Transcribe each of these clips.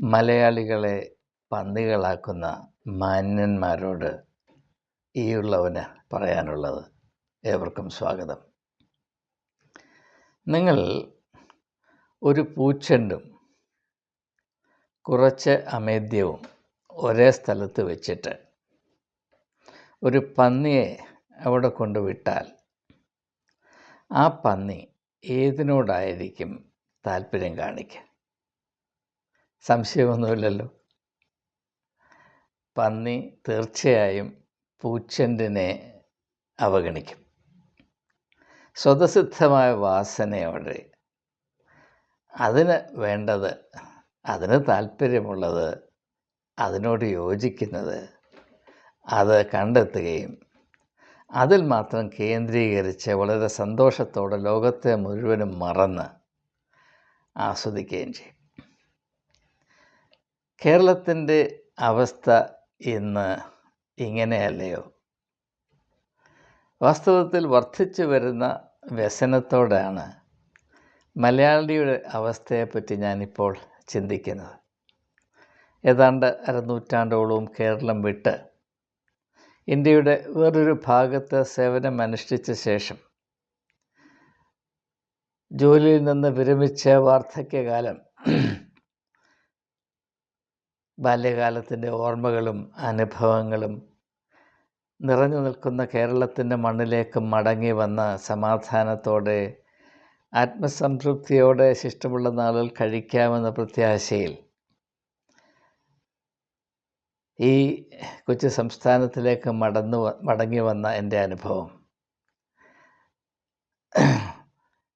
മലയാളികളെ പന്നികളാക്കുന്ന മാന്യന്മാരോട് ഈയുള്ളവന് പറയാനുള്ളത് ഏവർക്കും സ്വാഗതം. നിങ്ങൾ ഒരു പൂച്ചെണ്ടും കുറച്ച് അമേദ്യവും ഒരേ സ്ഥലത്ത് വെച്ചിട്ട് ഒരു പന്നിയെ അവിടെ കൊണ്ടുവിട്ടാൽ ആ പന്നി ഏതിനോടായിരിക്കും താല്പര്യം കാണിക്കുക? സംശയമൊന്നുമില്ലല്ലോ. പന്നി തീർച്ചയായും പൂച്ചെണ്ടിനെ അവഗണിക്കും. സ്വതസിദ്ധമായ വാസനയോടെ അതിന് വേണ്ടത് അതിന് താല്പര്യമുള്ളത് അതിനോട് യോജിക്കുന്നത് അത് കണ്ടെത്തുകയും അതിൽ മാത്രം കേന്ദ്രീകരിച്ച് വളരെ സന്തോഷത്തോടെ ലോകത്തെ മുഴുവനും മറന്ന് ആസ്വദിക്കുകയും ചെയ്യും. കേരളത്തിന്റെ അവസ്ഥ ഇന്ന് ഇങ്ങനെയല്ലയോ? വാസ്തവത്തിൽ വർദ്ധിച്ചു വരുന്ന വ്യസനത്തോടാണ് മലയാളിയുടെ അവസ്ഥയെപ്പറ്റി ഞാനിപ്പോൾ ചിന്തിക്കുന്നത്. ഏതാണ്ട് അരനൂറ്റാണ്ടോളവും കേരളം വിട്ട് ഇന്ത്യയുടെ വേറൊരു ഭാഗത്ത് സേവനം അനുഷ്ഠിച്ച ശേഷം ജോലിയിൽ നിന്ന് വിരമിച്ച വാർദ്ധക്യകാലം ബാല്യകാലത്തിന്റെ ഓർമ്മകളും അനുഭവങ്ങളും നിറഞ്ഞു നിൽക്കുന്ന കേരളത്തിന്റെ മണ്ണിലേക്ക് മടങ്ങി വന്ന സമാധാനത്തോടെ ആത്മസംതൃപ്തിയോടെ ശിഷ്ടമുള്ള നാളുകൾ കഴിക്കാമെന്ന പ്രത്യാശയിൽ ഈ കൊച്ചു സംസ്ഥാനത്തിലേക്ക് മടന്നു മടങ്ങി വന്ന എന്റെ അനുഭവം.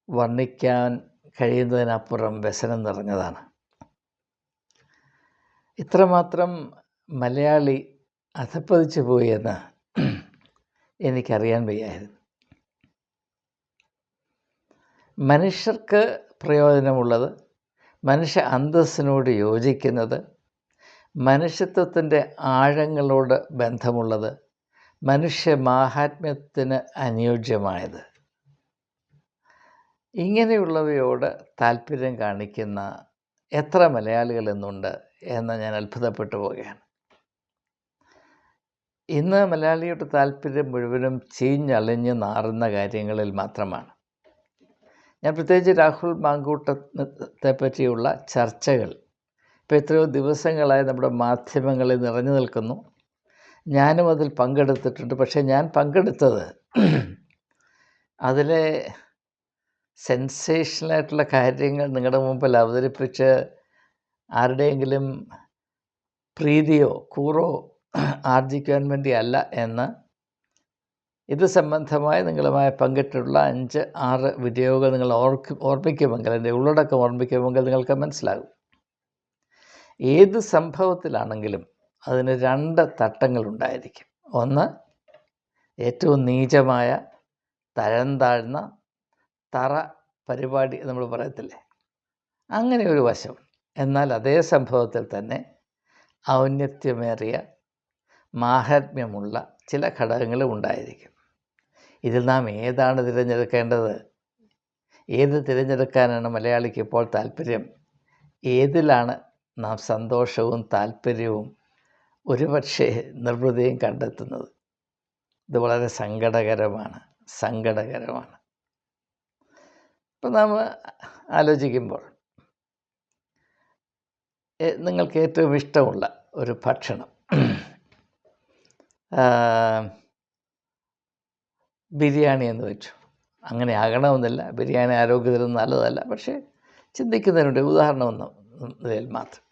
വർണിക്കാൻ കഴിയുന്നതിനപ്പുറം വ്യസനം നിറഞ്ഞതാണ്. ഇത്രമാത്രം മലയാളി അധപ്പതിച്ചു പോയി എന്ന് എനിക്കറിയാൻ വയ്യായിരുന്നു. മനുഷ്യർക്ക് പ്രയോജനമുള്ളത് മനുഷ്യ അന്തസ്സിനോട് യോജിക്കുന്നത് മനുഷ്യത്വത്തിന്റെ ആഴങ്ങളോട് ബന്ധമുള്ളത് മനുഷ്യ മാഹാത്മ്യത്തിന് അനുയോജ്യമായത്. ഇങ്ങനെയുള്ളവയോട് താല്പര്യം കാണിക്കുന്ന എത്ര മലയാളികൾ എന്നുണ്ട് എന്ന് ഞാൻ അത്ഭുതപ്പെട്ടു പോവുകയാണ്. ഇന്ന് മലയാളിയുടെ താല്പര്യം മുഴുവനും ചീഞ്ഞളിഞ്ഞ് നാറുന്ന കാര്യങ്ങളിൽ മാത്രമാണ്. ഞാൻ പ്രത്യേകിച്ച് രാഹുൽ മാങ്കൂട്ടത്തെ പറ്റിയുള്ള ചർച്ചകൾ ഇപ്പോൾ എത്രയോ ദിവസങ്ങളായി നമ്മുടെ മാധ്യമങ്ങളിൽ നിറഞ്ഞു നിൽക്കുന്നു. ഞാനും അതിൽ പങ്കെടുത്തിട്ടുണ്ട്. പക്ഷേ ഞാൻ പങ്കെടുത്തത് അതിലെ സെൻസേഷനായിട്ടുള്ള കാര്യങ്ങൾ നിങ്ങളുടെ മുമ്പിൽ അവതരിപ്പിച്ച് ആരുടെയെങ്കിലും പ്രീതിയോ കൂറോ ആർജിക്കുവാൻ വേണ്ടി അല്ല എന്ന് ഇത് സംബന്ധമായി നിങ്ങളുമായി പങ്കിട്ടുള്ള അഞ്ച് ആറ് വീഡിയോകൾ നിങ്ങൾ ഓർക്ക് ഓർമ്മിക്കുമെങ്കിൽ എന്റെ ഉള്ളടക്കം ഓർമ്മിക്കുമെങ്കിൽ നിങ്ങൾക്ക് മനസ്സിലാകും. ഏത് സംഭവത്തിലാണെങ്കിലും അതിന് രണ്ട് തട്ടങ്ങൾ ഉണ്ടായിരിക്കും ഒന്ന് ഏറ്റവും നീചമായ തരം താഴ്ന്ന തറ പരിപാടി നമ്മൾ പറയത്തില്ലേ? അങ്ങനെ ഒരു വശം. എന്നാൽ അതേ സംഭവത്തിൽ തന്നെ ഔന്നത്യമേറിയ മാഹാത്മ്യമുള്ള ചില ഘടകങ്ങളും ഉണ്ടായിരിക്കും. ഇതിൽ നാം ഏതാണ് തിരഞ്ഞെടുക്കേണ്ടത്? ഏത് തിരഞ്ഞെടുക്കാനാണ് മലയാളിക്ക് ഇപ്പോൾ താല്പര്യം ഏതിലാണ് നാം സന്തോഷവും താല്പര്യവും ഒരുപക്ഷെ നിർവൃതിയും കണ്ടെത്തുന്നത്? ഇത് വളരെ സങ്കടകരമാണ് സങ്കടകരമാണ്. ഇപ്പം നാം ആലോചിക്കുമ്പോൾ നിങ്ങൾക്ക് ഏറ്റവും ഇഷ്ടമുള്ള ഒരു ഭക്ഷണം. ബിരിയാണി എന്ന് വെച്ചു. അങ്ങനെ ആകണമെന്നില്ല. ബിരിയാണി ആരോഗ്യത്തിന് നല്ലതല്ല. പക്ഷേ ചിന്തിക്കുന്നതിനുണ്ട്. ഉദാഹരണം ഒന്ന് ഇതിൽ മാത്രം.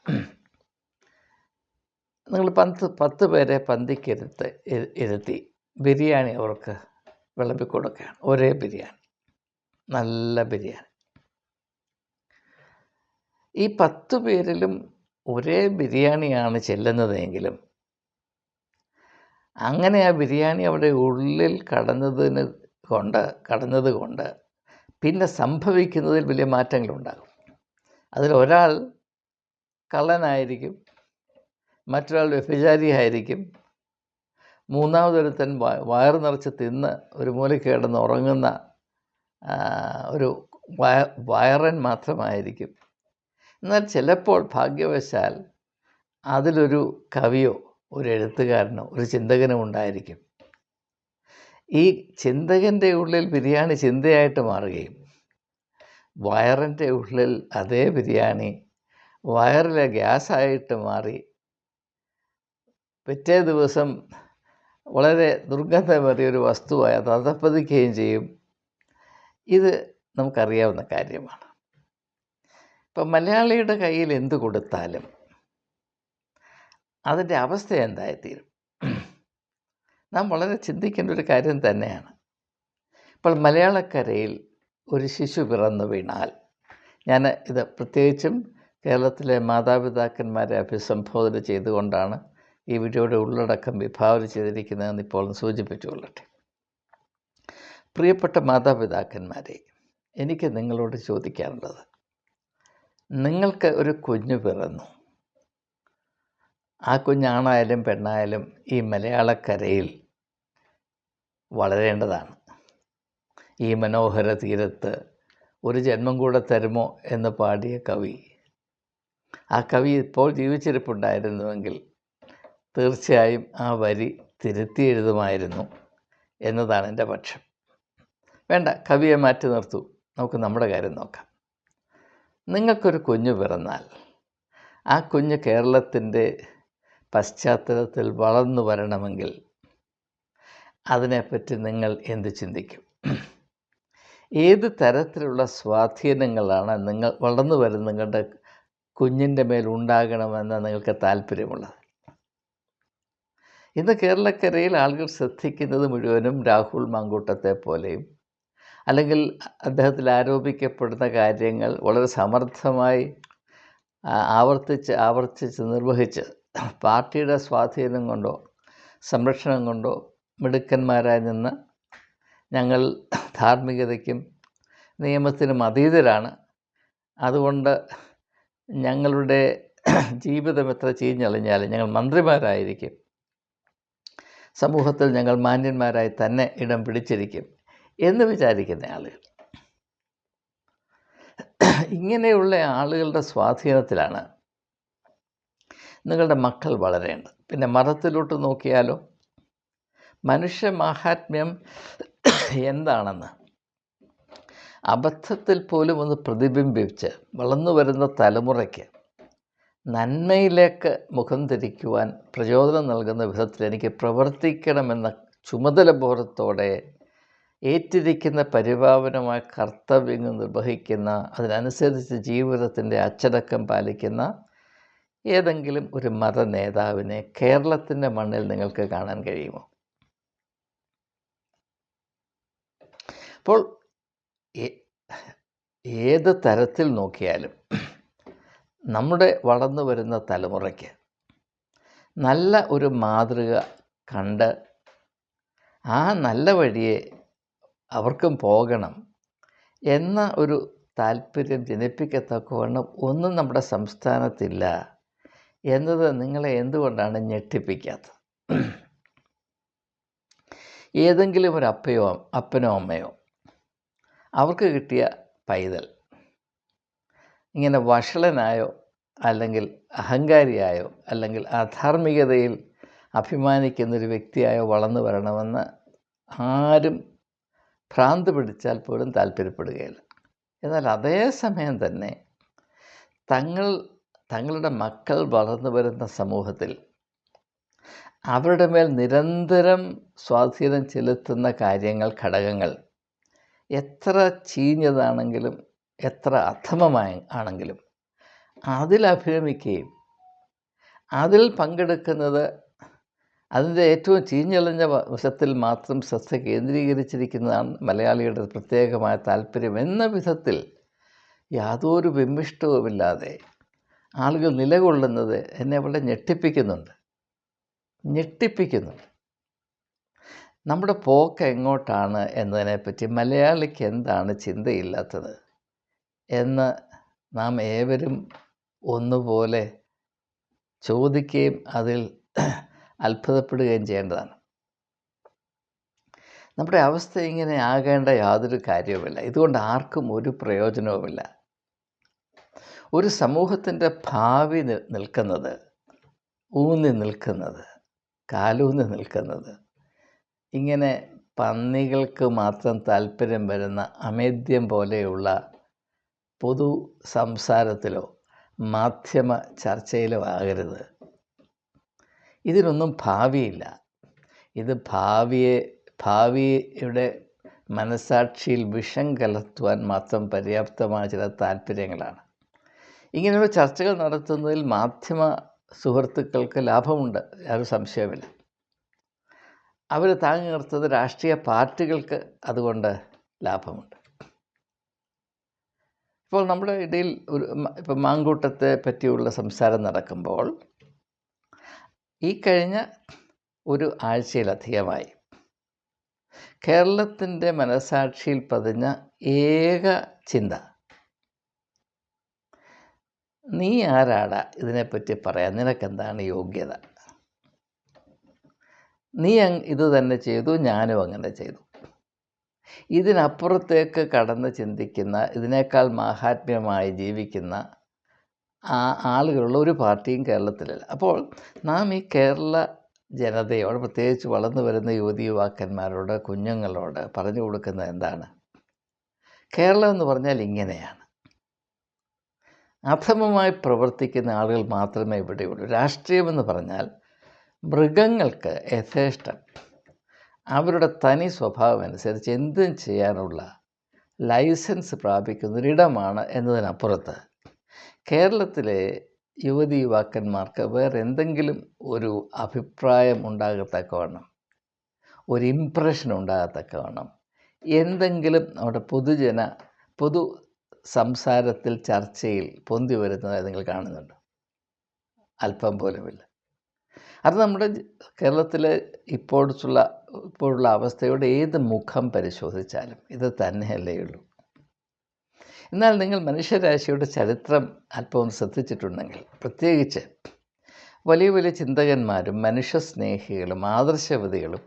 നിങ്ങൾ പത്ത് പത്ത് പേരെ പന്തിക്കിരുത്ത് ഇരുത്തി ബിരിയാണി അവർക്ക് വിളമ്പിക്കൊടുക്കുകയാണ്. ഒരേ ബിരിയാണി. നല്ല ബിരിയാണി. ഈ പത്ത് പേരിലും ഒരേ ബിരിയാണിയാണ് ചെല്ലുന്നതെങ്കിലും അങ്ങനെ ആ ബിരിയാണി അവിടെ ഉള്ളിൽ കടന്നതിന് കൊണ്ട് കടന്നത് കൊണ്ട് പിന്നെ സംഭവിക്കുന്നതിൽ വലിയ മാറ്റങ്ങളുണ്ടാകും. അതിലൊരാൾ കള്ളനായിരിക്കും മറ്റൊരാൾ വ്യഭിചാരിയായിരിക്കും മൂന്നാമതൊരുത്തൻ വയറ് നിറച്ച് തിന്ന് ഒരു മൂല കേടന്ന് ഉറങ്ങുന്ന ഒരു വയറൻ മാത്രമായിരിക്കും. എന്നാൽ ചിലപ്പോൾ ഭാഗ്യവശാൽ അതിലൊരു കവിയോ ഒരു എഴുത്തുകാരനോ ഒരു ചിന്തകനോ ഉണ്ടായിരിക്കും. ഈ ചിന്തകന്റെ ഉള്ളിൽ ബിരിയാണി ചിന്തയായിട്ട് മാറുകയും വയറിന്റെ ഉള്ളിൽ അതേ ബിരിയാണി വയറിലെ ഗ്യാസായിട്ട് മാറി പിറ്റേ ദിവസം വളരെ ദുർഗന്ധമേറിയ ഒരു വസ്തുവായി അത് അതപ്പതിക്കുകയും ചെയ്യും. ഇത് നമുക്കറിയാവുന്ന കാര്യമാണ്. ഇപ്പം മലയാളിയുടെ കയ്യിൽ എന്ത് കൊടുത്താലും അതിന്റെ അവസ്ഥ എന്തായിത്തീരും? നാം വളരെ ചിന്തിക്കേണ്ട ഒരു കാര്യം തന്നെയാണ്. ഇപ്പോൾ മലയാളക്കരയിൽ ഒരു ശിശു പിറന്നു വീണാൽ ഞാൻ ഇത് പ്രത്യേകിച്ചും കേരളത്തിലെ മാതാപിതാക്കന്മാരെ അഭിസംബോധന ചെയ്തുകൊണ്ടാണ് ഈ വീഡിയോയുടെ ഉള്ളടക്കം വിഭാവന ചെയ്തിരിക്കുന്നതെന്ന് ഇപ്പോൾ സൂചിപ്പിച്ചുകൊള്ളട്ടെ. പ്രിയപ്പെട്ട മാതാപിതാക്കന്മാരെ എനിക്ക് നിങ്ങളോട് ചോദിക്കാനുള്ളത് നിങ്ങൾക്ക് ഒരു കുഞ്ഞു പിറന്നു. ആ കുഞ്ഞാണായാലും പെണ്ണായാലും ഈ മലയാളക്കരയിൽ വളരേണ്ടതാണ്. ഈ മനോഹര തീരത്ത് ഒരു ജന്മം കൂടെ തരുമോ എന്ന് പാടിയ കവി. ആ കവി ഇപ്പോൾ ജീവിച്ചിരിപ്പുണ്ടായിരുന്നുവെങ്കിൽ തീർച്ചയായും ആ വരി തിരുത്തി എഴുതുമായിരുന്നു എന്നതാണ് എന്റെ പക്ഷം. വേണ്ട കവിയെ മാറ്റി നിർത്തു. നമുക്ക് നമ്മുടെ കാര്യം നോക്കാം. നിങ്ങൾക്കൊരു കുഞ്ഞ് പിറന്നാൽ ആ കുഞ്ഞ് കേരളത്തിന്റെ പശ്ചാത്തലത്തിൽ വളർന്നു വരണമെങ്കിൽ അതിനെപ്പറ്റി നിങ്ങൾ എന്ത് ചിന്തിക്കും? ഏത് തരത്തിലുള്ള സ്വാധീനങ്ങളാണ് നിങ്ങൾ വളർന്നു വരുന്ന നിങ്ങളുടെ കുഞ്ഞിന്റെ മേൽ ഉണ്ടാകണമെന്ന് നിങ്ങൾക്ക് താല്പര്യമുള്ളത്? ഇന്ന് കേരളക്കരയിൽ ആളുകൾ ശ്രദ്ധിക്കുന്നത് മുഴുവനും രാഹുൽ മാങ്കൂട്ടത്തെ പോലെയും അല്ലെങ്കിൽ അദ്ദേഹത്തിൽ ആരോപിക്കപ്പെടുന്ന കാര്യങ്ങൾ വളരെ സമർത്ഥമായി ആവർത്തിച്ച് ആവർത്തിച്ച് നിർവഹിച്ച് പാർട്ടിയുടെ സ്വാധീനം കൊണ്ടോ സംരക്ഷണം കൊണ്ടോ മിടുക്കന്മാരായി നിന്ന് ഞങ്ങൾ ധാർമ്മികതയ്ക്കും നിയമത്തിനും അതീതരാണ്. അതുകൊണ്ട് ഞങ്ങളുടെ ജീവിതം എത്ര ചീഞ്ഞളിഞ്ഞാലും ഞങ്ങൾ മന്ത്രിമാരായിരിക്കും. സമൂഹത്തിൽ ഞങ്ങൾ മാന്യന്മാരായി തന്നെ ഇടം പിടിച്ചിരിക്കും. എന്ന് വിചാരിക്കുന്ന ആളുകൾ. ഇങ്ങനെയുള്ള ആളുകളുടെ സ്വാധീനത്തിലാണ് നിങ്ങളുടെ മക്കൾ വളരേണ്ടത്. പിന്നെ മതത്തിലോട്ട് നോക്കിയാലോ? മനുഷ്യ മാഹാത്മ്യം എന്താണെന്ന്? അബദ്ധത്തിൽ പോലും ഒന്ന് പ്രതിബിംബിച്ച് വളർന്നു വരുന്ന തലമുറയ്ക്ക് നന്മയിലേക്ക് മുഖം തിരിക്കുവാൻ പ്രചോദനം നൽകുന്ന വിധത്തിൽ എനിക്ക് പ്രവർത്തിക്കണമെന്ന ചുമതല ബോധത്തോടെ ഏറ്റിരിക്കുന്ന പരിപാവനമായ കർത്തവ്യങ്ങൾ നിർവഹിക്കുന്ന അതിനനുസരിച്ച് ജീവിതത്തിന്റെ അച്ചടക്കം പാലിക്കുന്ന ഏതെങ്കിലും ഒരു മത നേതാവിനെ കേരളത്തിന്റെ മണ്ണിൽ നിങ്ങൾക്ക് കാണാൻ കഴിയുമോ? അപ്പോൾ ഏത് തരത്തിൽ നോക്കിയാലും നമ്മുടെ വളർന്നു വരുന്ന തലമുറയ്ക്ക് നല്ല ഒരു മാതൃക കണ്ട് ആ നല്ല വഴിയെ അവർക്കും പോകണം എന്ന ഒരു താല്പര്യം ജനിപ്പിക്കത്തക്കവണ്ണം ഒന്നും നമ്മുടെ സംസ്ഥാനത്തില്ല എന്നത് നിങ്ങളെ എന്തുകൊണ്ടാണ് ഞെട്ടിപ്പിക്കാത്തത്? ഏതെങ്കിലും ഒരു അപ്പയോ അപ്പനോ അമ്മയോ അവർക്ക് കിട്ടിയ പൈതൽ ഇങ്ങനെ വഷളനായോ അല്ലെങ്കിൽ അഹങ്കാരിയായോ അല്ലെങ്കിൽ അധാർമികതയിൽ അഭിമാനിക്കുന്നൊരു വ്യക്തിയായോ വളർന്നു വരണമെന്ന് ആരും ഭ്രാന്ത് പിടിച്ചാൽ പോലും താല്പര്യപ്പെടുകയില്ല. എന്നാൽ അതേ സമയം തന്നെ തങ്ങൾ തങ്ങളുടെ മക്കൾ വളർന്നു വരുന്ന സമൂഹത്തിൽ അവരുടെ മേൽ നിരന്തരം സ്വാധീനം ചെലുത്തുന്ന കാര്യങ്ങൾ ഘടകങ്ങൾ എത്ര ചീഞ്ഞതാണെങ്കിലും എത്ര അധമമായ ആണെങ്കിലും അതിൽ അഭിരമിക്കുകയും അതിൽ പങ്കെടുക്കുന്നത് അതിന്റെ ഏറ്റവും ചീഞ്ഞളിഞ്ഞ വശത്തിൽ മാത്രം ശ്രദ്ധ കേന്ദ്രീകരിച്ചിരിക്കുന്നതാണ് മലയാളിയുടെ പ്രത്യേകമായ താല്പര്യം എന്ന വിധത്തിൽ യാതൊരു വിമ്മിഷ്ടവുമില്ലാതെ ആളുകൾ നിലകൊള്ളുന്നത് എന്നെ വളരെ ഞെട്ടിപ്പിക്കുന്നുണ്ട്. ഞെട്ടിപ്പിക്കുന്നുണ്ട്. നമ്മുടെ പോക്ക് എങ്ങോട്ടാണ് എന്നതിനെപ്പറ്റി മലയാളിക്ക് എന്താണ് ചിന്തയില്ലാത്തത് എന്ന് നാം ഏവരും ഒന്നുപോലെ ചോദിക്കുകയും അതിൽ അത്ഭുതപ്പെടുകയും ചെയ്യേണ്ടതാണ്. നമ്മുടെ അവസ്ഥ ഇങ്ങനെ ആകേണ്ട യാതൊരു കാര്യവുമില്ല. ഇതുകൊണ്ട് ആർക്കും ഒരു പ്രയോജനവുമില്ല. ഒരു സമൂഹത്തിന്റെ ഭാവി നിൽക്കുന്നത് ഊന്നി നിൽക്കുന്നത് കാലൂന്നി നിൽക്കുന്നത് ഇങ്ങനെ പന്നികൾക്ക് മാത്രം താല്പര്യം വരുന്ന അമേദ്യം പോലെയുള്ള പൊതു സംസാരത്തിലോ മാധ്യമ ചർച്ചയിലോ ആകരുത്. ഇതിനൊന്നും ഭാവിയില്ല. ഇത് ഭാവിയെ ഭാവിയുടെ മനസാക്ഷിയിൽ വിഷം കലർത്തുവാൻ മാത്രം പര്യാപ്തമായ ചില താല്പര്യങ്ങളാണ്. ഇങ്ങനെയുള്ള ചർച്ചകൾ നടത്തുന്നതിൽ മാധ്യമ സുഹൃത്തുക്കൾക്ക് ലാഭമുണ്ട് യാതൊരു സംശയമില്ല അവർ താങ്ങി നിർത്തുന്നത് രാഷ്ട്രീയ പാർട്ടികൾക്ക് അതുകൊണ്ട് ലാഭമുണ്ട്. ഇപ്പോൾ നമ്മുടെ ഇടയിൽ ഒരു ഇപ്പം മാങ്കൂട്ടത്തെ പറ്റിയുള്ള സംസാരം നടക്കുമ്പോൾ ഈ കഴിഞ്ഞ ഒരു ആഴ്ചയിലധികമായി കേരളത്തിന്റെ മനസാക്ഷിയിൽ പതിഞ്ഞ ഏക ചിന്ത. നീ ആരാടാ ഇതിനെപ്പറ്റി പറയാൻ? നിനക്കെന്താണ് യോഗ്യത? നീ ഇത് തന്നെ ചെയ്തു ഞാനും അങ്ങനെ ചെയ്തു. ഇതിനപ്പുറത്തേക്ക് കടന്ന് ചിന്തിക്കുന്ന ഇതിനേക്കാൾ മാഹാത്മ്യമായി ജീവിക്കുന്ന ആളുകളുള്ള ഒരു പാർട്ടിയും കേരളത്തിലല്ല. അപ്പോൾ നാം ഈ കേരള ജനതയോട് പ്രത്യേകിച്ച് വളർന്നു വരുന്ന യുവതി യുവാക്കന്മാരോട് കുഞ്ഞുങ്ങളോട് പറഞ്ഞു കൊടുക്കുന്നത് എന്താണ്? കേരളം എന്ന് പറഞ്ഞാൽ ഇങ്ങനെയാണ്. അധമമായി പ്രവർത്തിക്കുന്ന ആളുകൾ മാത്രമേ ഇവിടെയുള്ളൂ. രാഷ്ട്രീയമെന്ന് പറഞ്ഞാൽ മൃഗങ്ങൾക്ക് യഥേഷ്ടം. അവരുടെ തനി സ്വഭാവം അനുസരിച്ച് എന്തും ചെയ്യാനുള്ള ലൈസൻസ് പ്രാപിക്കുന്ന ഒരിടമാണ് എന്നതിനപ്പുറത്ത് കേരളത്തിലെ യുവതി യുവാക്കന്മാർക്ക് വേറെ എന്തെങ്കിലും ഒരു അഭിപ്രായം ഉണ്ടാകത്തക്കവണ്ണം ഒരു ഇംപ്രഷൻ ഉണ്ടാകത്തക്കവണ്ണം എന്തെങ്കിലും നമ്മുടെ പൊതുജന പൊതു സംസാരത്തിൽ ചർച്ചയിൽ പൊന്തി വരുന്നതായി നിങ്ങൾ കാണുന്നുണ്ട്? അല്പം പോലുമില്ല. അത് നമ്മുടെ കേരളത്തിലെ ഇപ്പോഴുള്ള ഇപ്പോഴുള്ള അവസ്ഥയുടെ ഏത് മുഖം പരിശോധിച്ചാലും ഇത് തന്നെയല്ലേ ഉള്ളൂ. എന്നാൽ നിങ്ങൾ മനുഷ്യരാശിയുടെ ചരിത്രം അല്പം ശ്രദ്ധിച്ചിട്ടുണ്ടെങ്കിൽ പ്രത്യേകിച്ച് വലിയ വലിയ ചിന്തകന്മാരും മനുഷ്യസ്നേഹികളും ആദർശവതികളും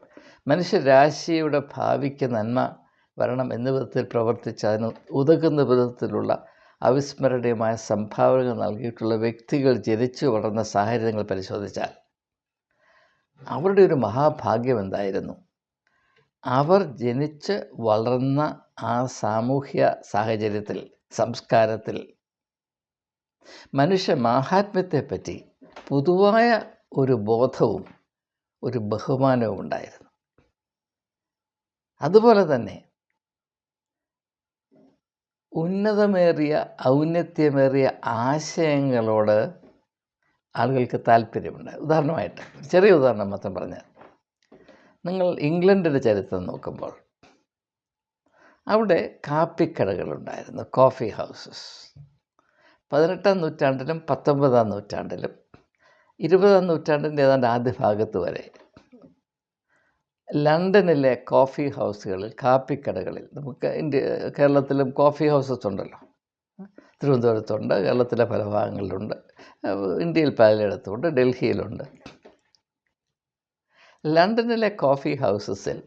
മനുഷ്യരാശിയുടെ ഭാവിക്ക് നന്മ വരണം എന്ന വിധത്തിൽ പ്രവർത്തിച്ച് അതിന് ഉതകുന്ന വിധത്തിലുള്ള അവിസ്മരണീയമായ സംഭാവനകൾ നൽകിയിട്ടുള്ള വ്യക്തികൾ ജനിച്ചു വളർന്ന സാഹചര്യങ്ങൾ പരിശോധിച്ചാൽ അവരുടെ ഒരു മഹാഭാഗ്യം എന്തായിരുന്നു? അവർ ജനിച്ച് വളർന്ന ആ സാമൂഹ്യ സാഹചര്യത്തിൽ സംസ്കാരത്തിൽ. മനുഷ്യ മാഹാത്മ്യത്തെപ്പറ്റി പൊതുവായ ഒരു ബോധവും ഒരു ബഹുമാനവും ഉണ്ടായിരുന്നു. അതുപോലെ തന്നെ ഉന്നതമേറിയ ഔന്നത്യമേറിയ ആശയങ്ങളോട് ആളുകൾക്ക് താല്പര്യമുണ്ട്. ഉദാഹരണമായിട്ട് ചെറിയ ഉദാഹരണം മാത്രം പറഞ്ഞാൽ നിങ്ങൾ ഇംഗ്ലണ്ടിന്റെ ചരിത്രം നോക്കുമ്പോൾ അവിടെ കാപ്പിക്കടകളുണ്ടായിരുന്നു കോഫി ഹൗസസ് പതിനെട്ടാം നൂറ്റാണ്ടിലും പത്തൊമ്പതാം നൂറ്റാണ്ടിലും ഇരുപതാം നൂറ്റാണ്ടിന്റെ ഏതാണ്ട് ആദ്യ ഭാഗത്ത് വരെ ലണ്ടനിലെ കോഫി ഹൗസുകളിൽ കാപ്പിക്കടകളിൽ നമുക്ക് ഇന്ത്യ കേരളത്തിലും കോഫി ഹൗസസ് ഉണ്ടല്ലോ. തിരുവനന്തപുരത്തുണ്ട് കേരളത്തിലെ പല ഭാഗങ്ങളിലുണ്ട് ഇന്ത്യയിൽ പലയിടത്തുമുണ്ട് ഡൽഹിയിലുണ്ട്. ലണ്ടനിലെ കോഫി ഹൗസസിൽ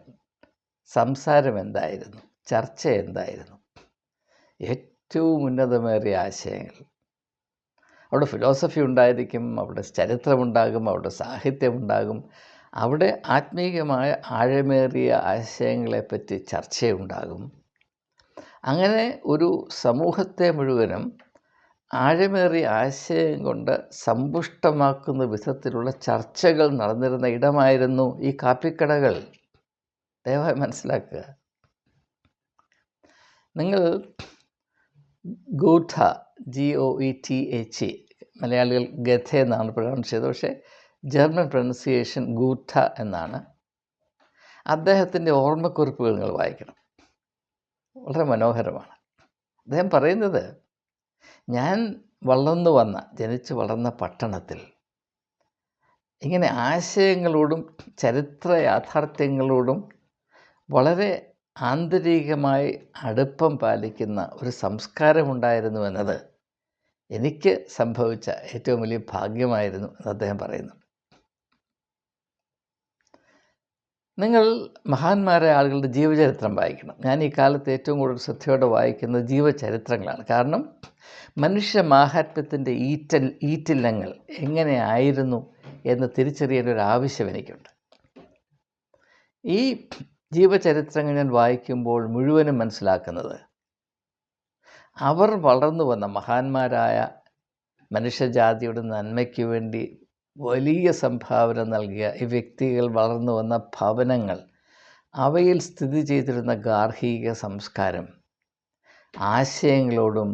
സംസാരം എന്തായിരുന്നു? ചർച്ച എന്തായിരുന്നു? ഏറ്റവും ഉന്നതമേറിയ ആശയങ്ങൾ. അവിടെ ഫിലോസഫി ഉണ്ടായിരിക്കും അവിടെ ചരിത്രമുണ്ടാകും അവിടെ സാഹിത്യമുണ്ടാകും. അവിടെ ആത്മീയമായ ആഴമേറിയ ആശയങ്ങളെപ്പറ്റി ചർച്ചയുണ്ടാകും. അങ്ങനെ ഒരു സമൂഹത്തെ മുഴുവനും ആഴമേറിയ ആശയം കൊണ്ട് സമ്പുഷ്ടമാക്കുന്ന വിധത്തിലുള്ള ചർച്ചകൾ നടന്നിരുന്ന ഇടമായിരുന്നു ഈ കാപ്പിക്കടകൾ. ദയവായി മനസ്സിലാക്കുക. നിങ്ങൾ ഗൂഠ G O E T H മലയാളികൾ ഗഥ എന്നാണ് പ്രൊണൗൺസ് ചെയ്തത്. പക്ഷേ ജർമ്മൻ പ്രൊനൗൺസിയേഷൻ ഗൂഠ എന്നാണ്. അദ്ദേഹത്തിന്റെ ഓർമ്മക്കുറിപ്പുകൾ നിങ്ങൾ വായിക്കണം. വളരെ മനോഹരമാണ്. അദ്ദേഹം പറയുന്നത് ഞാൻ വളർന്നു വന്ന ജനിച്ചു വളർന്ന പട്ടണത്തിൽ ഇങ്ങനെ ആശയങ്ങളോടും ചരിത്ര യാഥാർത്ഥ്യങ്ങളോടും വളരെ ആന്തരികമായി അടുപ്പം പാലിക്കുന്ന ഒരു സംസ്കാരമുണ്ടായിരുന്നു എന്നത് എനിക്ക് സംഭവിച്ച ഏറ്റവും വലിയ ഭാഗ്യമായിരുന്നു എന്ന് അദ്ദേഹം പറയുന്നു. നിങ്ങൾ മഹാന്മാരായ ആളുകളുടെ ജീവചരിത്രം വായിക്കണം. ഞാൻ ഈ കാലത്ത് ഏറ്റവും കൂടുതൽ ശ്രദ്ധയോടെ വായിക്കുന്നത് ജീവചരിത്രങ്ങളാണ്. കാരണം മനുഷ്യ മാഹാത്മ്യത്തിന്റെ ഈറ്റൽ ഈറ്റില്ലങ്ങൾ എങ്ങനെയായിരുന്നു എന്ന് തിരിച്ചറിയേണ്ട ഒരു ആവശ്യം എനിക്കുണ്ട്. ഈ ജീവചരിത്രങ്ങൾ ഞാൻ വായിക്കുമ്പോൾ മുഴുവനും മനസ്സിലാക്കുന്നത്. അവർ വളർന്നു വന്ന മഹാന്മാരായ മനുഷ്യജാതിയുടെ നന്മയ്ക്ക് വേണ്ടി വലിയ സംഭാവന നൽകിയ ഈ വ്യക്തികൾ വളർന്നു വന്ന ഭവനങ്ങൾ അവയിൽ സ്ഥിതി ചെയ്തിരുന്ന ഗാർഹിക സംസ്കാരം ആശയങ്ങളോടും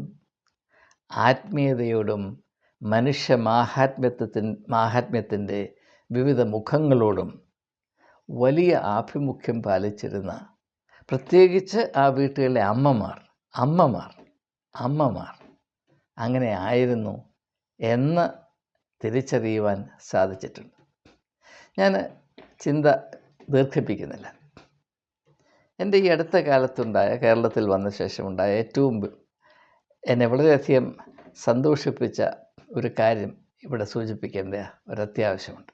ആത്മീയതയോടും മനുഷ്യ മാഹാത്മ്യത്വത്തിൻ മാഹാത്മ്യത്തിന്റെ വിവിധ മുഖങ്ങളോടും വലിയ ആഭിമുഖ്യം പാലിച്ചിരുന്ന പ്രത്യേകിച്ച് ആ വീട്ടുകളിലെ അമ്മമാർ അമ്മമാർ അമ്മമാർ അങ്ങനെ ആയിരുന്നു എന്ന് തിരിച്ചറിയുവാൻ സാധിച്ചിട്ടുണ്ട്. ഞാൻ ചിന്ത ദീർഘിപ്പിക്കുന്നില്ല. എന്റെ ഈ അടുത്ത കാലത്തുണ്ടായ കേരളത്തിൽ വന്ന ശേഷമുണ്ടായ ഏറ്റവും എന്നെ വളരെയധികം സന്തോഷിപ്പിച്ച ഒരു കാര്യം ഇവിടെ സൂചിപ്പിക്കേണ്ട ഒരത്യാവശ്യമുണ്ട്.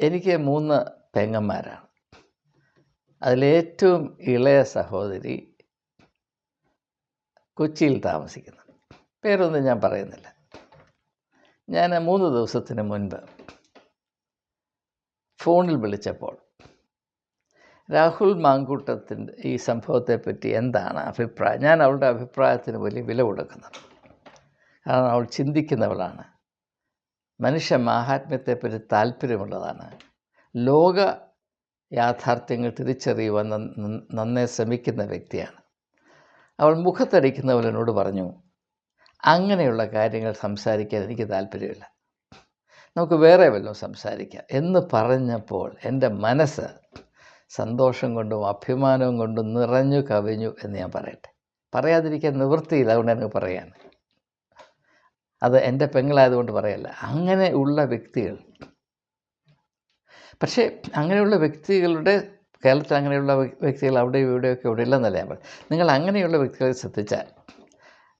എനിക്ക് മൂന്ന് പെങ്ങന്മാരാണ്. അതിലേറ്റവും ഇളയ സഹോദരി കൊച്ചിയിൽ താമസിക്കുന്നു. പേരൊന്നും ഞാൻ പറയുന്നില്ല. ഞാൻ മൂന്ന് ദിവസത്തിന് മുൻപ് ഫോണിൽ വിളിച്ചപ്പോൾ രാഹുൽ മാങ്കൂട്ടത്തിന്റെ ഈ സംഭവത്തെപ്പറ്റി എന്താണ് അഭിപ്രായം? ഞാൻ അവളുടെ അഭിപ്രായത്തിന് വലിയ വില കൊടുക്കുന്നത്. കാരണം അവൾ ചിന്തിക്കുന്നവളാണ്. മനുഷ്യ മാഹാത്മ്യത്തെപ്പറ്റി താല്പര്യമുള്ളതാണ്. ലോക യാഥാർത്ഥ്യങ്ങൾ തിരിച്ചറിയുവാൻ നന്നേ ശ്രമിക്കുന്ന വ്യക്തിയാണ്. അവൾ മുഖത്തടിക്കുന്നവൾ പറഞ്ഞു അങ്ങനെയുള്ള കാര്യങ്ങൾ സംസാരിക്കാൻ എനിക്ക് താല്പര്യമില്ല. നമുക്ക് വേറെ വല്ലതും സംസാരിക്കാം. എന്ന് പറഞ്ഞപ്പോൾ എന്റെ മനസ്സ് സന്തോഷം കൊണ്ടും അഭിമാനവും കൊണ്ടും നിറഞ്ഞു കവിഞ്ഞു എന്ന് ഞാൻ പറയട്ടെ. പറയാതിരിക്കാൻ നിവൃത്തിയില്ല അതുകൊണ്ട് എനിക്ക് പറയാൻ അത് എന്റെ പെങ്ങളായതുകൊണ്ട് പറയല്ല. അങ്ങനെ ഉള്ള വ്യക്തികൾ. പക്ഷേ അങ്ങനെയുള്ള വ്യക്തികളുടെ കേരളത്തിൽ അങ്ങനെയുള്ള വ്യക്തികൾ അവിടെ ഇവിടെയൊക്കെ ഇവിടെ ഇല്ലെന്നല്ല ഞാൻ പറയും നിങ്ങൾ അങ്ങനെയുള്ള വ്യക്തികളെ ശ്രദ്ധിച്ചാൽ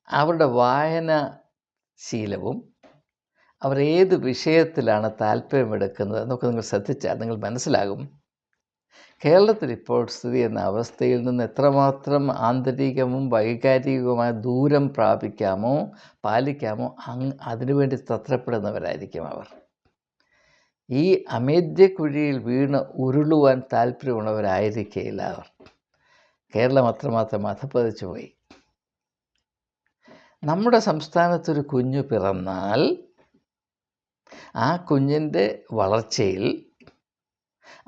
അവരുടെ വായന ശീലവും അവർ ഏത് വിഷയത്തിലാണ് താല്പര്യമെടുക്കുന്നത് എന്നൊക്കെ നിങ്ങൾ ശ്രദ്ധിച്ചാൽ നിങ്ങൾ മനസ്സിലാകും. കേരളത്തിൽ ഇപ്പോൾ സ്ഥിതി എന്ന അവസ്ഥയിൽ നിന്ന് എത്രമാത്രം ആന്തരികവും വൈകാരികവുമായ ദൂരം പ്രാപിക്കാമോ പാലിക്കാമോ അങ് അതിനുവേണ്ടി തത്രപ്പെടുന്നവരായിരിക്കും അവർ. ഈ അമേദ്യക്കുഴിയിൽ വീണ് ഉരുളുവാൻ താല്പര്യമുള്ളവരായിരിക്കില്ല അവർ. കേരളം അത്രമാത്രം അധപ്പതിച്ചു പോയി. നമ്മുടെ സംസ്ഥാനത്തൊരു കുഞ്ഞു പിറന്നാൽ ആ കുഞ്ഞിന്റെ വളർച്ചയിൽ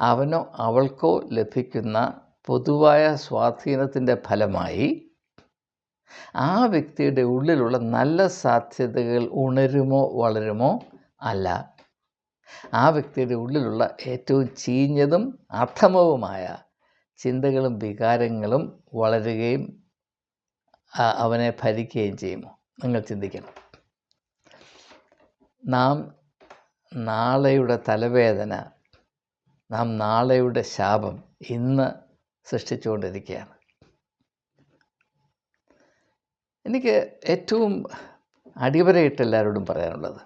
അവനോ അവൾക്കോ ലഭിക്കുന്ന പൊതുവായ സ്വാധീനത്തിന്റെ ഫലമായി ആ വ്യക്തിയുടെ ഉള്ളിലുള്ള നല്ല സാധ്യതകൾ ഉണരുമോ വളരുമോ അല്ല. ആ വ്യക്തിയുടെ ഉള്ളിലുള്ള ഏറ്റവും ചീഞ്ഞതും അധമവുമായ ചിന്തകളും വികാരങ്ങളും വളരുകയും അവനെ ഭരിക്കുകയും ചെയ്യുമോ? നിങ്ങൾ ചിന്തിക്കണം. നാം നാളെയുടെ തലവേദന നാം നാളെയുടെ ശാപം ഇന്ന് സൃഷ്ടിച്ചുകൊണ്ടിരിക്കുകയാണ്. എനിക്ക് ഏറ്റവും അടിവരയിട്ട് എല്ലാവരോടും പറയാനുള്ളത്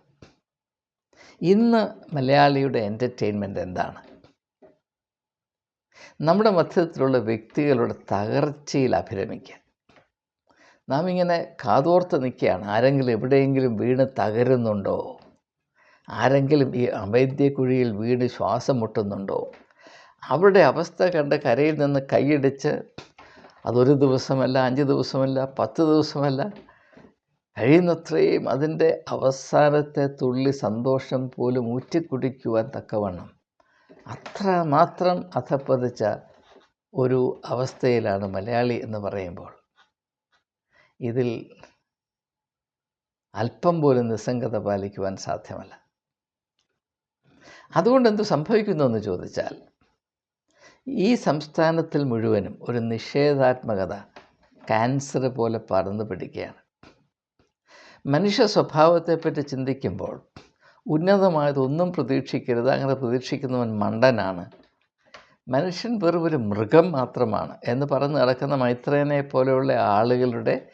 ഇന്ന് മലയാളിയുടെ എന്റർടൈൻമെന്റ് എന്താണ്? നമ്മുടെ മധ്യത്തിലുള്ള വ്യക്തികളുടെ തകർച്ചയിൽ അഭിരമിക്കുക. നാം ഇങ്ങനെ കാതോർത്ത് നിൽക്കുകയാണ്. ആരെങ്കിലും എവിടെയെങ്കിലും വീണ് തകരുന്നുണ്ടോ? ആരെങ്കിലും ഈ അവൈദ്യക്കുഴിയിൽ വീണ് ശ്വാസം മുട്ടുന്നുണ്ടോ അവരുടെ അവസ്ഥ കണ്ട് കരയിൽ നിന്ന് കൈയടിച്ച് അതൊരു ദിവസമല്ല അഞ്ച് ദിവസമല്ല പത്ത് ദിവസമല്ല കഴിയുന്നത്രയും അതിന്റെ അവസാനത്തെ തുള്ളി സന്തോഷം പോലും ഊറ്റിക്കുടിക്കുവാൻ തക്കവണ്ണം. അത്ര മാത്രം അധപ്പതിച്ച ഒരു അവസ്ഥയിലാണ് മലയാളി എന്ന് പറയുമ്പോൾ. ഇതിൽ അല്പം പോലും നിസ്സംഗത പാലിക്കുവാൻ സാധ്യമല്ല. അതുകൊണ്ട് എന്ത് സംഭവിക്കുന്നു എന്ന് ചോദിച്ചാൽ ഈ സംസ്ഥാനത്തിൽ മുഴുവനും ഒരു നിഷേധാത്മകത ക്യാൻസർ പോലെ പടർന്നു പിടിക്കുകയാണ്. മനുഷ്യ സ്വഭാവത്തെപ്പറ്റി ചിന്തിക്കുമ്പോൾ ഉന്നതമായതൊന്നും പ്രതീക്ഷിക്കരുത് അങ്ങനെ പ്രതീക്ഷിക്കുന്നവൻ മണ്ടനാണ്. മനുഷ്യൻ വെറും ഒരു മൃഗം മാത്രമാണ് എന്ന് പറഞ്ഞ് നടക്കുന്ന മൈത്രേനെ പോലെയുള്ള ആളുകളുടെ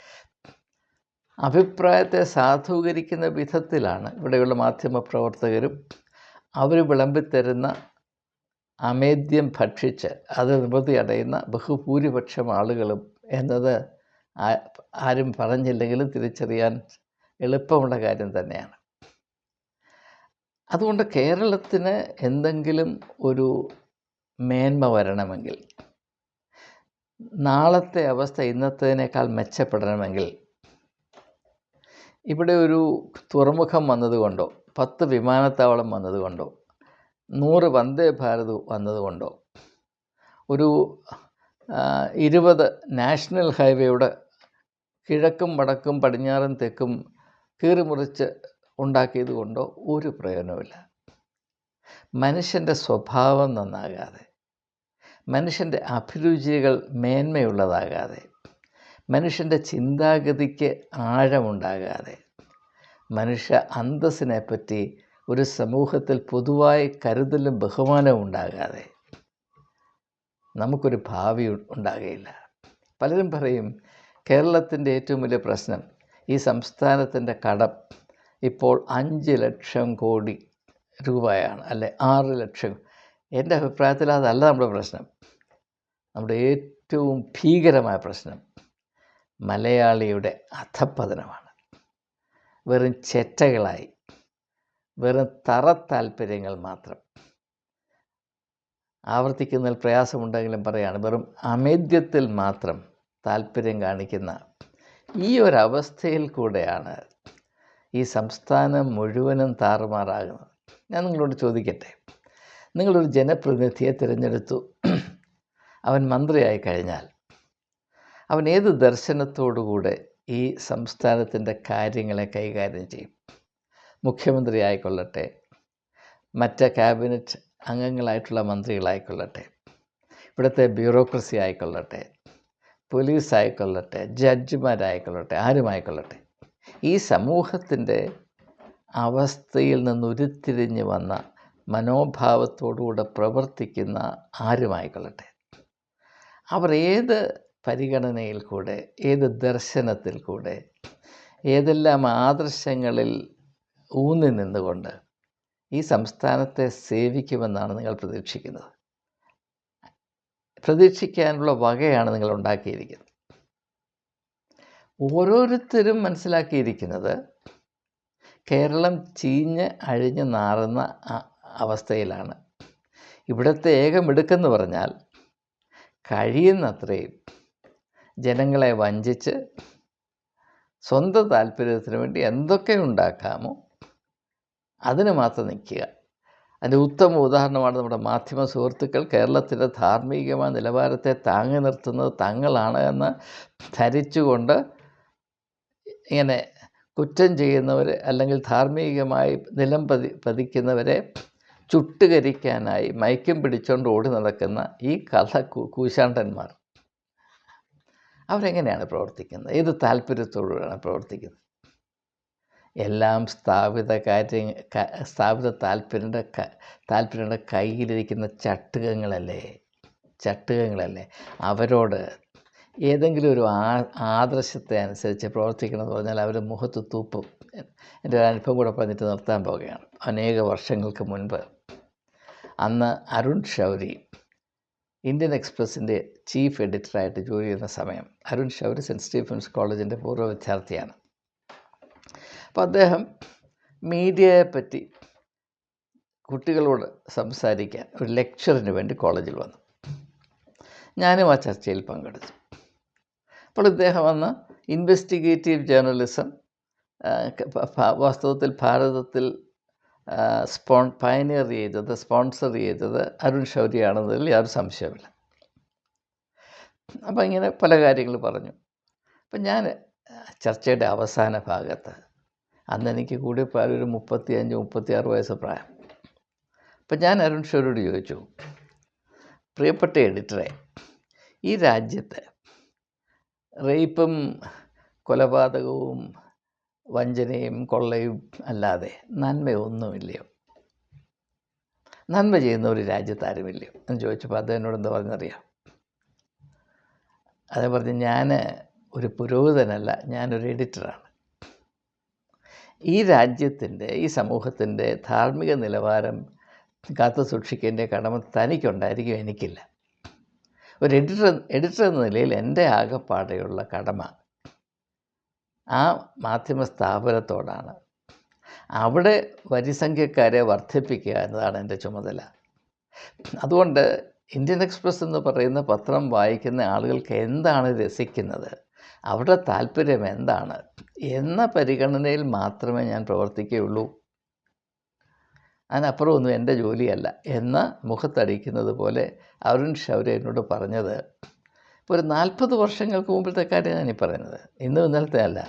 അഭിപ്രായത്തെ സാധൂകരിക്കുന്ന വിധത്തിലാണ് ഇവിടെയുള്ള മാധ്യമ പ്രവർത്തകരും അവർ വിളമ്പിത്തരുന്ന അമേദ്യം ഭക്ഷിച്ച് അത് നിവൃത്തി അടയുന്ന ബഹുഭൂരിപക്ഷം ആളുകളും എന്നത് ആരും പറഞ്ഞില്ലെങ്കിലും തിരിച്ചറിയാൻ എളുപ്പമുള്ള കാര്യം തന്നെയാണ്. അതുകൊണ്ട് കേരളത്തിന് എന്തെങ്കിലും ഒരു മേന്മ വരണമെങ്കിൽ നാളത്തെ അവസ്ഥ ഇന്നത്തേനേക്കാൾ മെച്ചപ്പെടണമെങ്കിൽ ഇവിടെ ഒരു തുറമുഖം വന്നതുകൊണ്ടോ പത്ത് വിമാനത്താവളം വന്നതുകൊണ്ടോ നൂറ് വന്ദേ ഭാരത് വന്നതുകൊണ്ടോ ഒരു ഇരുപത് നാഷണൽ ഹൈവേയുടെ കിഴക്കും വടക്കും പടിഞ്ഞാറും തെക്കും കീറിമുറിച്ച് ഉണ്ടാക്കിയത് കൊണ്ടോ ഒരു പ്രയോജനവുമില്ല. മനുഷ്യന്റെ സ്വഭാവം നന്നാകാതെ മനുഷ്യന്റെ അഭിരുചികൾ മേന്മയുള്ളതാകാതെ മനുഷ്യന്റെ ചിന്താഗതിക്ക് ആഴമുണ്ടാകാതെ മനുഷ്യ അന്തസ്സിനെ പറ്റി ഒരു സമൂഹത്തിൽ പൊതുവായി കരുതലും ബഹുമാനവും ഉണ്ടാകാതെ നമുക്കൊരു ഭാവി ഉണ്ടാകുകയില്ല പലരും പറയും കേരളത്തിന്റെ ഏറ്റവും വലിയ പ്രശ്നം ഈ സംസ്ഥാനത്തിന്റെ കടം ഇപ്പോൾ അഞ്ച് ലക്ഷം കോടി രൂപയാണ് അല്ലെ ആറ് ലക്ഷം. എന്റെ അഭിപ്രായത്തിൽ അതല്ല നമ്മുടെ പ്രശ്നം. നമ്മുടെ ഏറ്റവും ഭീകരമായ പ്രശ്നം മലയാളിയുടെ അധപ്പതനമാണ് വെറും ചെറ്റകളായി. വെറും തറ താല്പര്യങ്ങൾ മാത്രം. ആവർത്തിക്കുന്നതിൽ പ്രയാസമുണ്ടെങ്കിലും പറയാണ് വെറും അമേദ്യത്തിൽ മാത്രം താല്പര്യം കാണിക്കുന്ന ഈ ഒരവസ്ഥയിൽ കൂടെയാണ് ഈ സംസ്ഥാനം മുഴുവനും താറുമാറാകുന്നത്. ഞാൻ നിങ്ങളോട് ചോദിക്കട്ടെ നിങ്ങളൊരു ജനപ്രതിനിധിയെ തിരഞ്ഞെടുത്തു. അവൻ മന്ത്രിയായി കഴിഞ്ഞാൽ അവൻ ഏത് ദർശനത്തോടുകൂടെ ഈ സംസ്ഥാനത്തിന്റെ കാര്യങ്ങളെ കൈകാര്യം ചെയ്യും. മുഖ്യമന്ത്രി ആയിക്കൊള്ളട്ടെ മറ്റ് ക്യാബിനറ്റ് അംഗങ്ങളായിട്ടുള്ള മന്ത്രികളായിക്കൊള്ളട്ടെ ഇവിടുത്തെ ബ്യൂറോക്രസി ആയിക്കൊള്ളട്ടെ പോലീസ് ആയിക്കൊള്ളട്ടെ ജഡ്ജിമാരായിക്കൊള്ളട്ടെ ആരുമായിക്കൊള്ളട്ടെ ഈ സമൂഹത്തിന്റെ അവസ്ഥയിൽ നിന്ന് ഉരുത്തിരിഞ്ഞ് വന്ന മനോഭാവത്തോടുകൂടെ പ്രവർത്തിക്കുന്ന ആരുമായിക്കൊള്ളട്ടെ അവർ ഏത് പരിഗണനയിൽ കൂടെ ഏത് ദർശനത്തിൽ കൂടെ ഏതെല്ലാം ആദർശങ്ങളിൽ ഊന്നി നിന്നുകൊണ്ട് ഈ സംസ്ഥാനത്തെ സേവിക്കുമെന്നാണ് നിങ്ങൾ പ്രതീക്ഷിക്കുന്നത്. പ്രതീക്ഷിക്കാനുള്ള വകയാണ് നിങ്ങൾ ഉണ്ടാക്കിയിരിക്കുന്നത്. ഓരോരുത്തരും മനസ്സിലാക്കിയിരിക്കുന്നത് കേരളം ചീഞ്ഞ് അഴിഞ്ഞ് നാറുന്ന അവസ്ഥയിലാണ്. ഇവിടുത്തെ ഏകമെടുക്കെന്ന് പറഞ്ഞാൽ കഴിയുന്നത്രയും ജനങ്ങളെ വഞ്ചിച്ച് സ്വന്തം താല്പര്യത്തിന് വേണ്ടി എന്തൊക്കെ ഉണ്ടാക്കാമോ അതിന് മാത്രം നിൽക്കുക. അതിന്റെ ഉത്തമ ഉദാഹരണമാണ് നമ്മുടെ മാധ്യമ സുഹൃത്തുക്കൾ കേരളത്തിന്റെ ധാർമ്മികമായ നിലവാരത്തെ താങ്ങി നിർത്തുന്നത് തങ്ങളാണ് എന്ന് ധരിച്ചുകൊണ്ട് ഇങ്ങനെ കുറ്റം ചെയ്യുന്നവർ അല്ലെങ്കിൽ ധാർമ്മികമായി നിലം പതി പതിക്കുന്നവരെ ചുട്ടുകരിക്കാനായി മയക്കം പിടിച്ചുകൊണ്ട് ഓടി നടക്കുന്ന ഈ കഥ കൂശാണ്ടന്മാർ. അവരെങ്ങനെയാണ് പ്രവർത്തിക്കുന്നത്? ഏത് താല്പര്യത്തോടുകൂടിയാണ് പ്രവർത്തിക്കുന്നത്? എല്ലാം സ്ഥാപിത കാര്യം സ്ഥാപിത താല്പര്യന്റെ താല്പര്യങ്ങളുടെ കയ്യിലിരിക്കുന്ന ചട്ടുകങ്ങളല്ലേ? ചട്ടുകങ്ങളല്ലേ? അവരോട് ഏതെങ്കിലും ഒരു ആ ആദർശത്തെ അനുസരിച്ച് പ്രവർത്തിക്കണം എന്ന് പറഞ്ഞാൽ അവർ മുഖത്ത് തൂപ്പും. എന്റെ ഒരു അനുഭവം കൂടെ പറഞ്ഞിട്ട് നിർത്താൻ പോവുകയാണ്. അനേക വർഷങ്ങൾക്ക് മുൻപ് അന്ന് അരുൺ ഷൗരി ഇന്ത്യൻ എക്സ്പ്രസിന്റെ ചീഫ് എഡിറ്ററായിട്ട് ജോലി ചെയ്യുന്ന സമയം അരുൺ ഷൗരി സെന്റ് സ്റ്റീഫൻസ് കോളേജിന്റെ പൂർവ വിദ്യാർത്ഥിയാണ്. അപ്പോൾ അദ്ദേഹം മീഡിയയെ പറ്റി കുട്ടികളോട് സംസാരിക്കാൻ ഒരു ലെക്ചറിന് വേണ്ടി കോളേജിൽ വന്നു. ഞാനും ആ ചർച്ചയിൽ പങ്കെടുത്തു. അപ്പോൾ ഇദ്ദേഹം വന്ന് ഇൻവെസ്റ്റിഗേറ്റീവ് ജേർണലിസം വാസ്തവത്തിൽ ഭാരതത്തിൽ സ്പോൺ പയനിയർ ചെയ്തത് സ്പോൺസർ ചെയ്തത് അരുൺ ശൗരിയാണെന്നതിൽ യാതൊരു സംശയമില്ല അപ്പോൾ ഇങ്ങനെ പല കാര്യങ്ങൾ പറഞ്ഞു. അപ്പം ഞാൻ ചർച്ചയുടെ അവസാന ഭാഗത്ത് അന്ന് എനിക്ക് കൂടി ഒരു മുപ്പത്തി അഞ്ച് മുപ്പത്തി ആറ് വയസ്സ് പ്രായം. അപ്പം ഞാൻ അരുൺ ഷൗരിയോട് ചോദിച്ചു പ്രിയപ്പെട്ട എഡിറ്ററെ ഈ രാജ്യത്ത് റേപ്പും കൊലപാതകവും വഞ്ചനയും കൊള്ളയും അല്ലാതെ നന്മയൊന്നുമില്ലയോ? നന്മ ചെയ്യുന്ന ഒരു രാജ്യത്താരുമില്ലയോ? എന്ന് ചോദിച്ചപ്പോൾ അദ്ദേഹം എന്നോട് എന്താ പറഞ്ഞറിയാം അതേ പറഞ്ഞ് ഞാൻ ഒരു പുരോഹിതനല്ല ഞാനൊരു എഡിറ്ററാണ് ഈ രാജ്യത്തിന്റെ ഈ സമൂഹത്തിന്റെ ധാർമ്മിക നിലവാരം കാത്തു സൂക്ഷിക്കേണ്ട കടമ തനിക്കുണ്ടായിരിക്കും എനിക്കില്ല. ഒരു എഡിറ്റർ എഡിറ്റർ എന്ന നിലയിൽ എന്റെ ആകെപ്പാടെയുള്ള കടമ ആ മാധ്യമ സ്ഥാപനത്തോടാണ്. അവിടെ വരിസംഖ്യക്കാരെ വർദ്ധിപ്പിക്കുക എന്നതാണ് എന്റെ ചുമതല. അതുകൊണ്ട് ഇന്ത്യൻ എക്സ്പ്രസ് എന്ന് പറയുന്ന പത്രം വായിക്കുന്ന ആളുകൾക്ക് എന്താണ് രസിക്കുന്നത്? അവരുടെ താല്പര്യം എന്താണ്? എന്ന പരിഗണനയിൽ മാത്രമേ ഞാൻ പ്രവർത്തിക്കുകയുള്ളൂ. അതിനപ്പുറം ഒന്നും എന്റെ ജോലിയല്ല എന്ന് മുഖത്തടിക്കുന്നത് പോലെ അരുൺ ഷൗര എന്നോട് പറഞ്ഞത് ഇപ്പോൾ ഒരു നാൽപ്പത് വർഷങ്ങൾക്ക് മുമ്പിലത്തെ കാര്യം ഞാനീ പറയുന്നത്. ഇന്നും ഇന്നലത്തെ അല്ല.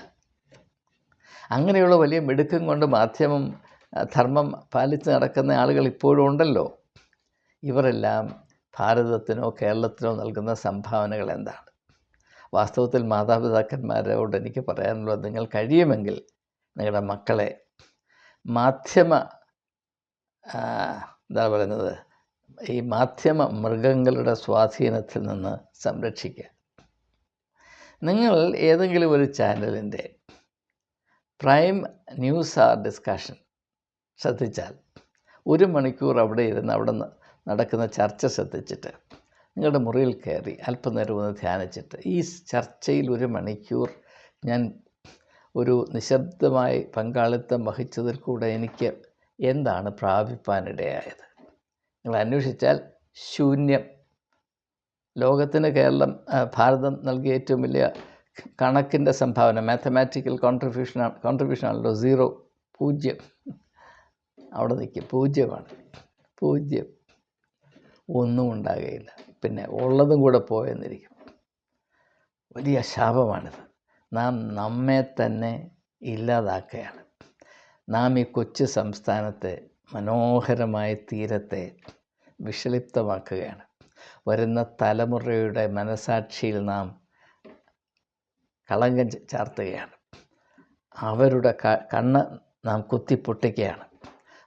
അങ്ങനെയുള്ള വലിയ മിടുക്കം കൊണ്ട് മാധ്യമം ധർമ്മം പാലിച്ച് നടക്കുന്ന ആളുകൾ ഇപ്പോഴും ഉണ്ടല്ലോ. ഇവരെല്ലാം ഭാരതത്തിനോ കേരളത്തിനോ നൽകുന്ന സംഭാവനകൾ എന്താണ്? വാസ്തവത്തിൽ മാതാപിതാക്കന്മാരോട് എനിക്ക് പറയാനുള്ളത് നിങ്ങൾ കഴിയുമെങ്കിൽ നിങ്ങളുടെ മക്കളെ മാധ്യമ എന്താ പറയുന്നത്? ഈ മാധ്യമ മൃഗങ്ങളുടെ സ്വാധീനത്തിൽ നിന്ന് സംരക്ഷിക്കുക. നിങ്ങൾ ഏതെങ്കിലും ഒരു ചാനലിന്റെ പ്രൈം ന്യൂസ് ആർ ഡിസ്കഷൻ ശ്രദ്ധിച്ചാൽ ഒരു മണിക്കൂർ അവിടെ ഇരുന്ന് അവിടെ നടക്കുന്ന ചർച്ച ശ്രദ്ധിച്ചിട്ട് നിങ്ങളുടെ മുറിയിൽ കയറി അല്പനേരം ഒന്ന് ധ്യാനിച്ചിട്ട് ഈ ചർച്ചയിൽ ഒരു മണിക്കൂർ ഞാൻ ഒരു നിശബ്ദമായി പങ്കാളിത്തം വഹിച്ചതിൽ കൂടെ എനിക്ക് എന്താണ് പ്രാപിപ്പാനിടയായത്? നിങ്ങൾ അന്വേഷിച്ചാൽ ശൂന്യം. ലോകത്തിന് കേരളം ഭാരതം നൽകിയ ഏറ്റവും വലിയ കണക്കിന്റെ സംഭാവന മാത്തമാറ്റിക്കൽ കോൺട്രിബ്യൂഷനാണ് കോൺട്രിബ്യൂഷനാണല്ലോ സീറോ പൂജ്യം. അവിടെ നിൽക്കും പൂജ്യമാണ് പൂജ്യം. ഒന്നും ഉണ്ടാകുകയില്ല. പിന്നെ ഉള്ളതും കൂടെ പോയെന്നിരിക്കും. വലിയ ശാപമാണിത്. നാം നമ്മെ തന്നെ ഇല്ലാതാക്കുകയാണ്. നാം ഈ കൊച്ചു സംസ്ഥാനത്തെ മനോഹരമായ തീരത്തെ വിഷലിപ്തമാക്കുകയാണ്. വരുന്ന തലമുറയുടെ മനസാക്ഷിയിൽ നാം കളങ്കം ചാർത്തുകയാണ്. അവരുടെ കണ്ണ് നാം കുത്തിപ്പൊട്ടിക്കുകയാണ്.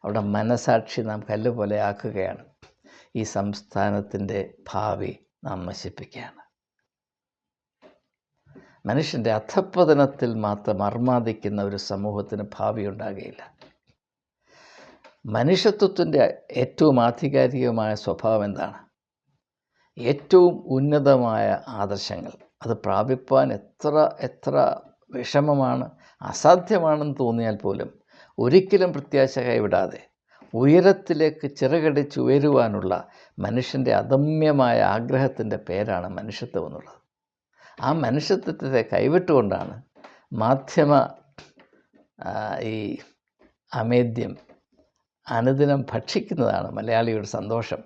അവിടെ മനസാക്ഷി നാം കല്ല് പോലെ ആക്കുകയാണ്. ഈ സംസ്ഥാനത്തിന്റെ ഭാവി നാം നശിപ്പിക്കുകയാണ്. മനുഷ്യന്റെ അധപ്പതനത്തിൽ മാത്രം അർമാദിക്കുന്ന ഒരു സമൂഹത്തിന് ഭാവി ഉണ്ടാകുകയില്ല മനുഷ്യത്വത്തിന്റെ ഏറ്റവും ആധികാരികമായ സ്വഭാവം എന്താണ്? ഏറ്റവും ഉന്നതമായ ആദർശങ്ങൾ. അത് പ്രാപിപ്പാൻ എത്ര എത്ര വിഷമമാണ് അസാധ്യമാണെന്ന് തോന്നിയാൽ പോലും ഒരിക്കലും പ്രത്യാശ കൈവിടാതെ ഉയരത്തിലേക്ക് ചിറകടിച്ച് ഉയരുവാനുള്ള മനുഷ്യന്റെ അദമ്യമായ ആഗ്രഹത്തിന്റെ പേരാണ് മനുഷ്യത്വം എന്നുള്ളത്. ആ മനുഷ്യത്വത്തെ കൈവിട്ടുകൊണ്ടാണ് മാധ്യമ ഈ അമേദ്യം അനുദിനം ഭക്ഷിക്കുന്നതാണ് മലയാളിയുടെ സന്തോഷം.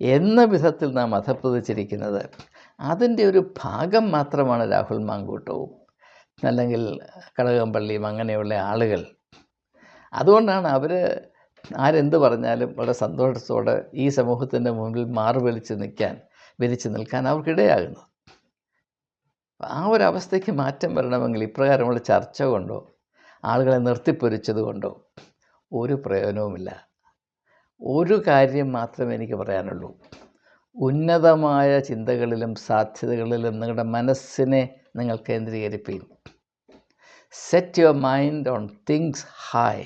എന്ന വിധത്തിൽ നാം അധപ്പതിച്ചിരിക്കുന്നത് അതിന്റെ ഒരു ഭാഗം മാത്രമാണ് രാഹുൽ മാങ്കൂട്ടവും അല്ലെങ്കിൽ കടകംപള്ളിയും അങ്ങനെയുള്ള ആളുകൾ. അതുകൊണ്ടാണ് അവർ ആരെന്ത് പറഞ്ഞാലും വളരെ സന്തോഷത്തോടെ ഈ സമൂഹത്തിന്റെ മുമ്പിൽ മാറുവലിച്ച് നിൽക്കാൻ വിരിച്ച് നിൽക്കാൻ അവർക്കിടയാകുന്നത്. ആ ഒരു അവസ്ഥയ്ക്ക് മാറ്റം വരണമെങ്കിൽ ഇപ്രകാരമുള്ള ചർച്ച കൊണ്ടോ ആളുകളെ നിർത്തിപ്പൊരിച്ചത് കൊണ്ടോ ഒരു പ്രയോജനവുമില്ല. ഒരു കാര്യം മാത്രമേ എനിക്ക് പറയാനുള്ളൂ. ഉന്നതമായ ചിന്തകളിലും സാധ്യതകളിലും നിങ്ങളുടെ മനസ്സിനെ നിങ്ങൾ കേന്ദ്രീകരിപ്പീൻ set your mind on things high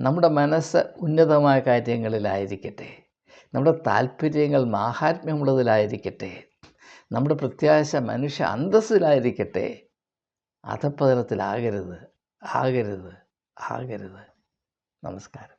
നമ്മുടെ മനസ്സ് ഉന്നതമായ കാര്യങ്ങളിലായിരിക്കട്ടെ. നമ്മുടെ താല്പര്യങ്ങൾ മാഹാത്മ്യമുള്ളതിലായിരിക്കട്ടെ. നമ്മുടെ പ്രത്യാശ മനുഷ്യ അന്തസ്സിലായിരിക്കട്ടെ. അധപ്പതനത്തിലാകരുത് ആകരുത്. ആകരുത്. നമസ്കാരം.